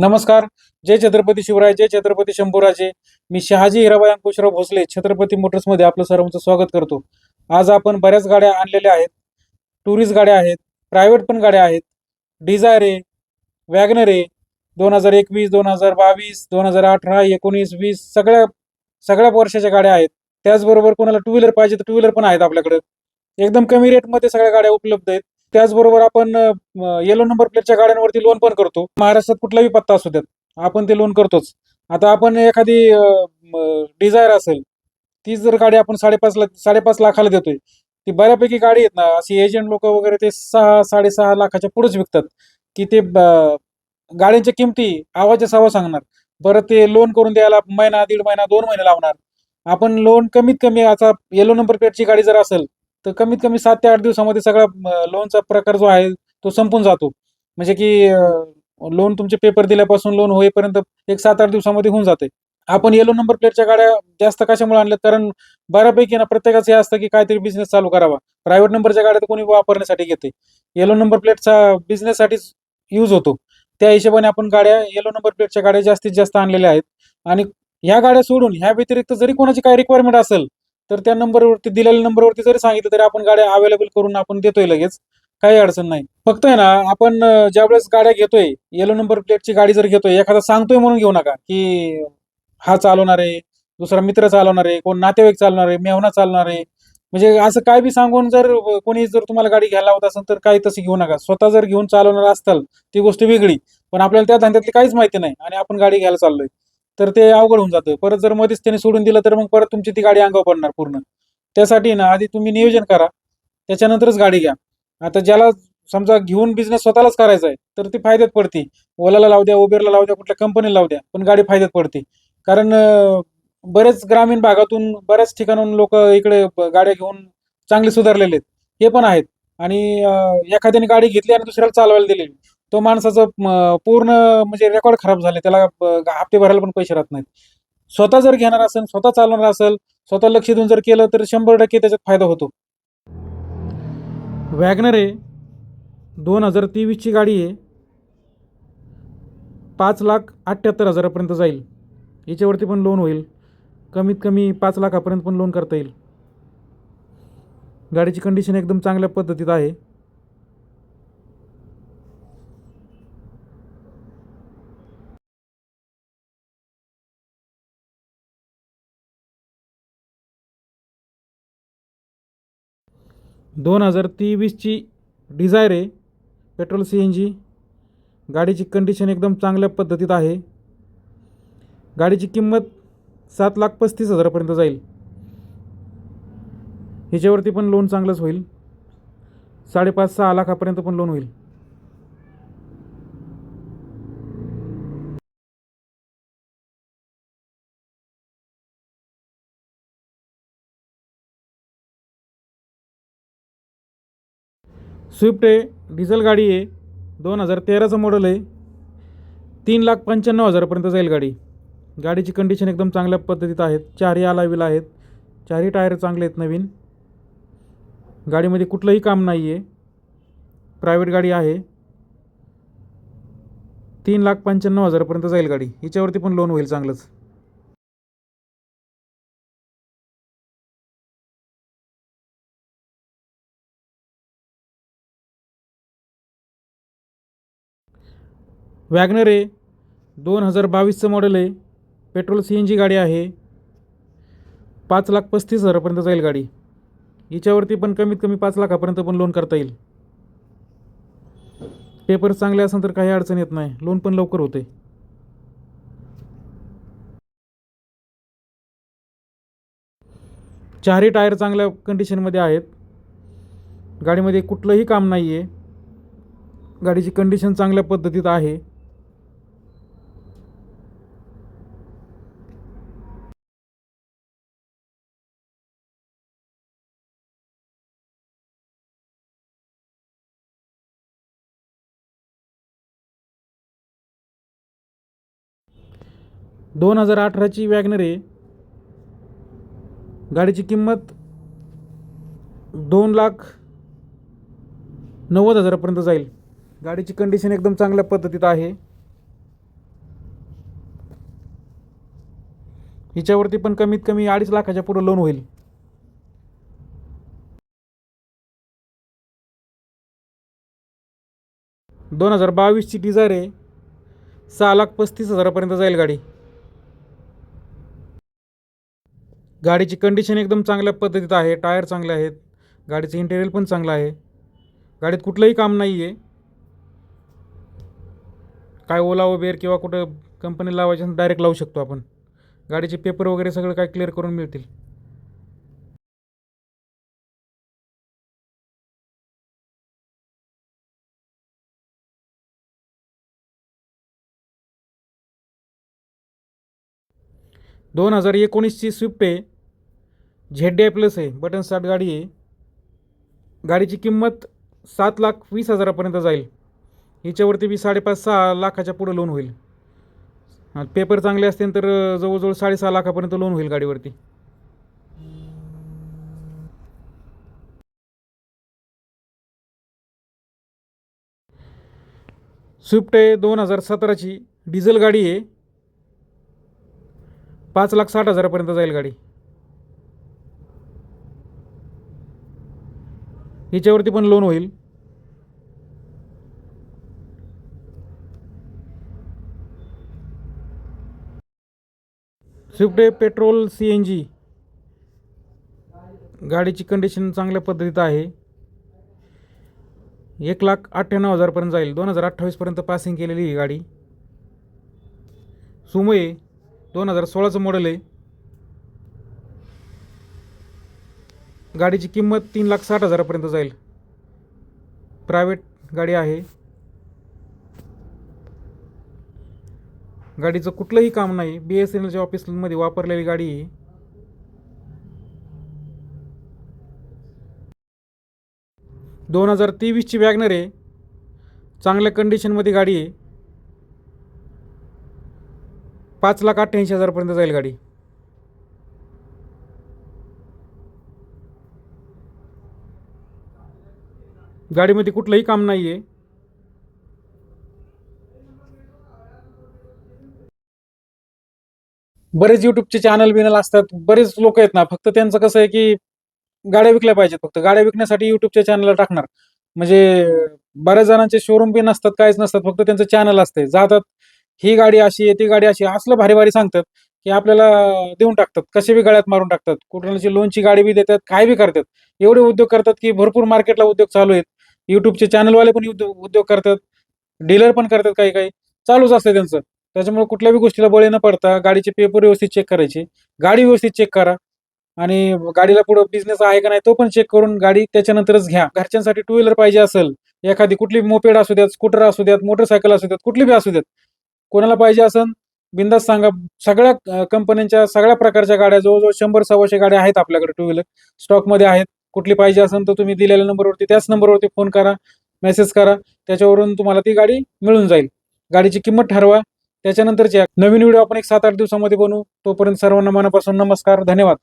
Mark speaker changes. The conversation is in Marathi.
Speaker 1: नमस्कार. जय छत्रपती शिवराय जय छत्रपती शंभूराजे. मी शहाजी हिराबाई अंकुशराव भोसले छत्रपती मोटर्समध्ये आपलं सर्वांचं स्वागत करतो. आज आपण बऱ्याच गाड्या आणलेल्या आहेत. टुरिस्ट गाड्या आहेत प्रायव्हेट पण गाड्या आहेत. डिझायर आहे वॅगनर आहे दोन हजार एकवीस दोन हजार बावीस दोन हजार अठरा एकोणीस वीस सगळ्या सगळ्या वर्षाच्या गाड्या आहेत. त्याचबरोबर कोणाला टू व्हीलर पाहिजे तर टू व्हीलर पण आहेत आपल्याकडे. एकदम कमी रेटमध्ये सगळ्या गाड्या उपलब्ध आहेत. त्याचबरोबर आपण येलो नंबर प्लेटच्या गाड्यांवरती लोन पण करतो. महाराष्ट्रात कुठलाही पत्ता असू द्यात आपण ते लोन करतोच. आता आपण एखादी डिझायर असेल ती जर गाडी आपण साडेपाच लाख साडेपाच लाखाला देतोय ती बऱ्यापैकी गाडी आहेत ना अशी एजंट लोक वगैरे ते सहा साडेसहा लाखाच्या पुढेच विकतात की ते गाड्यांच्या किमती आवाच्या सवा सांगणार. बरं ते लोन करून द्यायला महिना दीड महिना दोन महिने लावणार. आपण लोन कमीत कमी आता येलो नंबर प्लेटची गाडी जर असेल तर कमीत कमी सात ते आठ दिवसामध्ये सगळा लोनचा प्रकार जो आहे तो संपून जातो. म्हणजे की लोन तुमचे पेपर दिल्यापासून लोन होईपर्यंत एक सात आठ दिवसामध्ये होऊन जाते. आपण येलो नंबर प्लेटच्या गाड्या जास्त कशामुळे आणल्यात? कारण बऱ्यापैकी ना प्रत्येकाचं हे असतं की काहीतरी बिझनेस चालू करावा. प्रायव्हेट नंबरच्या गाड्या तर कोणी वापरण्यासाठी घेते. येलो नंबर प्लेटचा बिझनेससाठीच यूज होतो. त्या हिशोबाने आपण गाड्या येलो नंबर प्लेटच्या गाड्या जास्तीत जास्त आणलेल्या आहेत. आणि ह्या गाड्या सोडून ह्या व्यतिरिक्त जरी कोणाची काही रिक्वायरमेंट असेल तर त्या नंबरवरती दिलेल्या नंबरवरती जरी सांगितलं तरी आपण गाड्या अवेलेबल करून आपण देतोय लगेच. काही अडचण नाही. फक्त आहे ना आपण ज्या ज्यावेळेस गाड्या घेतोय येलो नंबर प्लेटची गाडी जर घेतोय एखादा सांगतोय म्हणून घेऊ नका की हा चालवणार आहे दुसरा मित्र चालवणार आहे कोण नातेवाईक चालवणार आहे मेहना चालणार आहे. म्हणजे असं काय बी सांगून जर कोणी जर तुम्हाला गाडी घ्यायला होत असेल तर काही तसं घेऊ नका. स्वतः जर घेऊन चालवणार असताल ती गोष्ट वेगळी. पण आपल्याला त्या धंद्यातली काहीच माहिती नाही आणि आपण गाडी घ्यायला चाललोय. तर ते अवघड होऊन जातं. परत जर मध्येच त्याने सोडून दिलं तर मग परत तुमची ती गाडी अंगावर पडणार पूर्ण. त्यासाठी ना आधी तुम्ही नियोजन करा. त्याच्यानंतरच गाडी घ्या. आता ज्याला समजा घेऊन बिझनेस स्वतःलाच करायचा आहे तर ती फायद्यात पडते. ओलाला लावू द्या उबेरला लावू द्या कुठल्या कंपनीला लावू द्या पण गाडी फायद्यात पडते. कारण बरेच ग्रामीण भागातून बऱ्याच ठिकाणून लोक इकडे गाड्या घेऊन चांगले सुधारलेले आहेत. हे पण आहेत. आणि एखाद्याने गाडी घेतली आणि दुसऱ्याला चालवायला दिलेली. तो माणसाचं पूर्ण म्हणजे रेकॉर्ड खराब झाले. त्याला हप्ते भरायला पण पैसे राहत नाहीत. स्वतः जर घेणार असेल स्वतः चालवणार असेल स्वतः लक्ष देऊन जर केलं तर शंभर टक्के त्याच्यात फायदा होतो. वॅगनर आहे दोन हजार तेवीसची गाडी आहे पाच लाख अठ्ठ्याहत्तर हजारापर्यंत जाईल. याच्यावरती पण लोन होईल. कमीत कमी पाच लाखापर्यंत पण लोन करता येईल. गाडीची कंडिशन एकदम चांगल्या पद्धतीत आहे. दोन हजार तेवीसची डिझायर आहे. Petrol C N G. गाडीची कंडिशन एकदम चांगल्या पद्धतीत आहे. गाडीची किंमत सात लाख पस्तीस हजारापर्यंत जाईल. ह्याच्यावरती पण लोन चांगलंच होईल. साडेपाच सहा लाखापर्यंत पण लोन होईल. स्विफ्ट आहे डिझेल गाडी आहे दोन हजार तेराचं मॉडल आहे तीन लाख पंच्याण्णव हजारापर्यंत जाईल गाडी. गाडीची कंडिशन एकदम चांगल्या पद्धतीत आहेत चारही अलावील आहेत चारही टायर चांगले आहेत नवीन. गाडीमध्ये कुठलंही काम नाही आहे प्रायव्हेट गाडी आहे. तीन लाख पंच्याण्णव हजारापर्यंत जाईल गाडी. हिच्यावरती पण लोन होईल चांगलंच. वॅगनर आहे दोन हजार बावीसचं मॉडेल आहे पेट्रोल सी एन जी गाडी आहे. पाच लाख पस्तीस हजारापर्यंत जाईल गाडी. हिच्यावरती पण कमीत कमी पाच लाखापर्यंत पण लोन करता येईल. पेपर चांगले असेल तर काही अडचण येत नाही. लोन पण लवकर होते. चारही टायर चांगल्या कंडिशनमध्ये आहेत. गाडीमध्ये कुठलंही काम नाही आहे गाडीची कंडिशन चांगल्या पद्धतीत आहे. दोन हजार अठराची वॅगनर आहे. गाडीची किंमत दोन लाख नव्वद हजारापर्यंत जाईल. गाडीची कंडिशन एकदम चांगल्या पद्धतीत आहे. हिच्यावरती पण कमीत कमी अडीच लाखाच्या पुढं लोन होईल. दोन हजार बावीसची डिझायर आहे. सहा लाख पस्तीस हजारापर्यंत जाईल गाडी. गाडीची कंडिशन एकदम चांगल्या पद्धतीत आहे टायर चांगले आहेत गाडीचं इंटेरियर पण चांगलं आहे. गाडीत कुठलंही काम नाही आहे काय ओला उबेर किंवा कुठं कंपनी लावायची डायरेक्ट लावू शकतो आपण. गाडीचे पेपर वगैरे सगळं काय क्लिअर करून मिळतील. दोन हजार एकोणीसची स्विफ्ट आहे झेड डी आय प्लस आहे बटन स्टार्ट गाडी आहे. गाडीची किंमत सात लाख वीस हजारापर्यंत जाईल. हिच्यावरती बी साडेपाच सहा लाखाच्या पुढं लोन होईल. पेपर चांगले असतील तर जवळजवळ साडेसहा लाखापर्यंत लोन होईल गाडीवरती. स्विफ्ट आहे दोन हजार सतराची डिझेल गाडी आहे. पाच लाख साठ हजारापर्यंत जाईल गाडी. हिच्यावरती पण लोन होईल. स्विफ्ट आहे पेट्रोल सी एन जी गाडीची कंडिशन चांगल्या पद्धतीत आहे. एक लाख अठ्ठ्याण्णव हजारपर्यंत जाईल. दोन हजार अठ्ठावीसपर्यंत पासिंग केलेली ही गाडी. सुमो आहे दोन हजार सोळाचं मॉडेल आहे. गाडीची किंमत तीन लाख साठ हजारापर्यंत जाईल. प्रायव्हेट गाडी आहे. गाडीचं कुठलंही काम नाही. बी एस एन एलच्या ऑफिसमध्ये वापरलेली गाडी आहे. दोन हजार तेवीसची वॅगनर आहे. चांगल्या कंडिशनमध्ये गाडी आहे. पाच लाख अठ्ठ्याऐंशी हजारपर्यंत जाईल गाडी. गाडीमध्ये कुठलंही काम नाही आहे बरेच यूट्यूबचे चॅनल बिनल असतात बरेच लोक आहेत ना फक्त त्यांचं कसं आहे की गाड्या विकल्या पाहिजेत फक्त. गाड्या विकण्यासाठी युट्यूबच्या चॅनलला टाकणार. म्हणजे बऱ्याच जणांचे शोरूम बी नसतात काहीच नसतात फक्त त्यांचं चॅनल असते जातात ही गाडी अशी आहे ती गाडी अशी असलं भारी भारी सांगतात की आपल्याला देऊन टाकतात. कसे बी गळ्यात मारून टाकतात. कुठल्याची लोनची गाडी बी देतात काय बी करतात. एवढे उद्योग करतात की भरपूर मार्केटला उद्योग चालू आहेत. यूट्यूबचे चॅनलवाले पण उद्योग उद्योग करतात. डीलर पण करतात काही काही. चालूच असतं त्यांचं. त्याच्यामुळे कुठल्याही गोष्टीला बळी न पडता गाडीचे पेपर व्यवस्थित चेक करायचे. गाडी व्यवस्थित चेक करा. आणि गाडीला पुढं बिझनेस आहे का नाही तो पण चेक करून गाडी त्याच्यानंतरच घ्या. घरच्यांसाठी टू व्हीलर पाहिजे असेल. एखादी कुठली मोपेड असू द्यात स्कूटर असू द्यात मोटरसायकल असू द्यात कुठली बी असू द्यात. कोणाला पाहिजे असेल बिंदास सांगा. सगळ्या कंपन्यांच्या सगळ्या प्रकारच्या गाड्या जवळजवळ शंभर सव्वाशे गाड्या आहेत आपल्याकडे टू व्हीलर स्टॉकमध्ये आहेत. कुठली पाहिजे असेल तर तुम्ही दिलेल्या नंबरवरती त्याच नंबरवरती फोन करा मेसेज करा. त्याच्यावरून तुम्हाला ती गाडी मिळून जाईल. गाडीची किंमत ठरवा. त्याच्यानंतरच्या नवीन व्हिडिओ आपण एक सात आठ दिवसामध्ये बनवू. तोपर्यंत सर्वांना मनापासून नमस्कार. धन्यवाद.